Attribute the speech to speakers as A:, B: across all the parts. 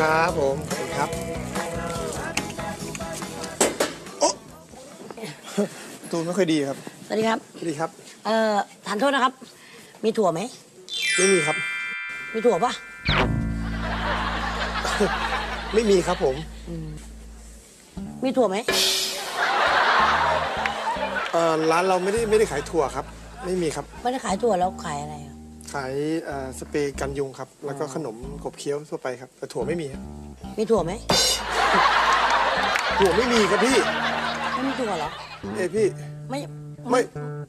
A: ครับผม ขอบคุณครับโอ๊ะประตูไม่ค่อยดีครับ
B: สวัสดีครับ
A: สวัสดีครับ
B: เอ่อทานโทษนะครับ มีถั่วไหม
A: ไม่มีครับ
B: มีถั่วปะ
A: ไม่มีครับผม
B: มีถั่วไหม
A: เอ่อร้านเราไม่ได้ไม่ได้ขายถั่วครับ ไม่มีครับ
B: ไม่ได้ขายถั่วแล้วขายอะไรอะ
A: ขายเอ่อสเปรย์กันยุงครับ แล้วก็ขนมขบเคี้ยวทั่วไปครับ แต่ถั่วไม่มีครับ
B: มีถั่วไหม
A: ถั่วไม่มีครับพี่
B: ไม่มีถั่วเหรอ
A: เอ้ยพี่
B: ไม่
A: ไม่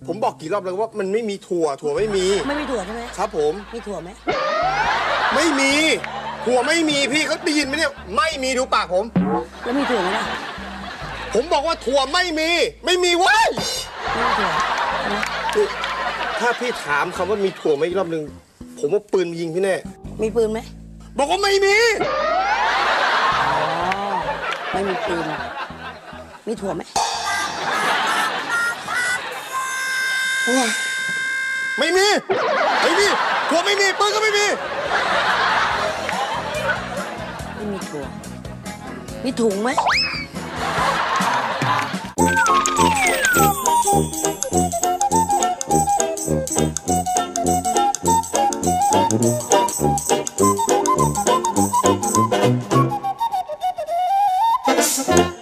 A: ผมบอกกี่รอบแล้วว่ามันไม่มีถั่ว ถั่วไม่มี
B: ไม่มีถั่วใช่ไหม
A: ครับผม
B: มีถั่วไหม
A: ไม่มี ถั่วไม่มีพี่เขาได้ยินไหมเนี่ย ไม่มีดูปากผม
B: แล้วมีถั่วไหมล่ะ
A: ผมบอกว่าถั่วไม่มี ไม่มีเว้ย
B: ไม่มีถั่วใช่ไหม
A: พี่ ถ้าพี่ถามคำว่ามีถั่วไหมอีกรอบหนึ่งผมว่าปืนยิงพี่แน่
B: มีปืนไหม
A: บอกว่าไม่มี
B: อ๋อไม่มีปืน มีถั่วไหม
A: ไม่มี ไม่มีถั่วไม่มีปืนก็ไม่มี
B: ไม่มีถั่ว มีถุงไหม
C: Thank you.